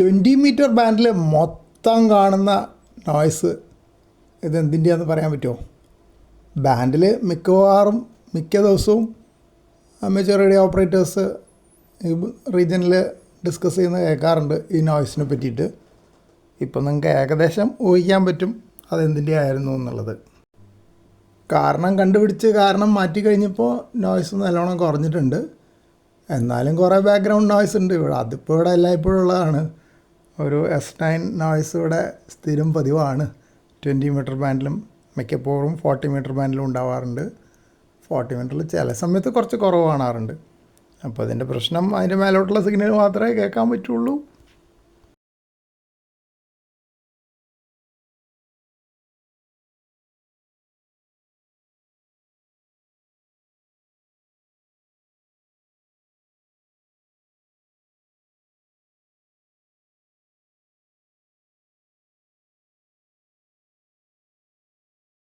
Twenty metre ബാൻഡിൽ മൊത്തം കാണുന്ന noise ഇത് എന്തിന്റെയാണെന്ന് പറയാൻ പറ്റുമോ ബാൻഡിൽ മിക്കവാറും മിക്ക ദിവസവും അമേച്ചർ റേഡിയോ ഓപ്പറേറ്റേഴ്സ് ഈ റീജിയനിൽ ഡിസ്കസ് ചെയ്യുന്ന കേൾക്കാറുണ്ട് ഈ നോയ്സിനെ പറ്റിയിട്ട്. ഇപ്പം നിങ്ങൾക്ക് ഏകദേശം ഊഹിക്കാൻ പറ്റും അതെന്തിന്റെ ആയിരുന്നു എന്നുള്ളത്. കാരണം കണ്ടുപിടിച്ച് കാരണം മാറ്റി കഴിഞ്ഞപ്പോൾ നോയ്സ് നല്ലോണം കുറഞ്ഞിട്ടുണ്ട്. എന്നാലും കുറേ ബാക്ക്ഗ്രൗണ്ട് നോയ്സ് ഉണ്ട്. ഇവിടെ അതിപ്പോൾ ഇവിടെ എല്ലായ്പ്പോഴും ഉള്ളതാണ്. ഒരു എസ് നയൻ നോയ്സ് സ്ഥിരം പതിവാണ്. ട്വന്റി മീറ്റർ ബാൻഡിലും മിക്കപ്പോഴും ഫോർട്ടി മീറ്റർ ബാൻഡിലും ഉണ്ടാവാറുണ്ട്. ഫോർട്ടി മീറ്ററിൽ ചില സമയത്ത് കുറച്ച് കുറവ് കാണാറുണ്ട്. അപ്പോൾ അതിന്റെ പ്രശ്നം അതിന്റെ മേലോട്ടുള്ള സിഗ്നൽ മാത്രമേ കേൾക്കാൻ പറ്റുള്ളൂ.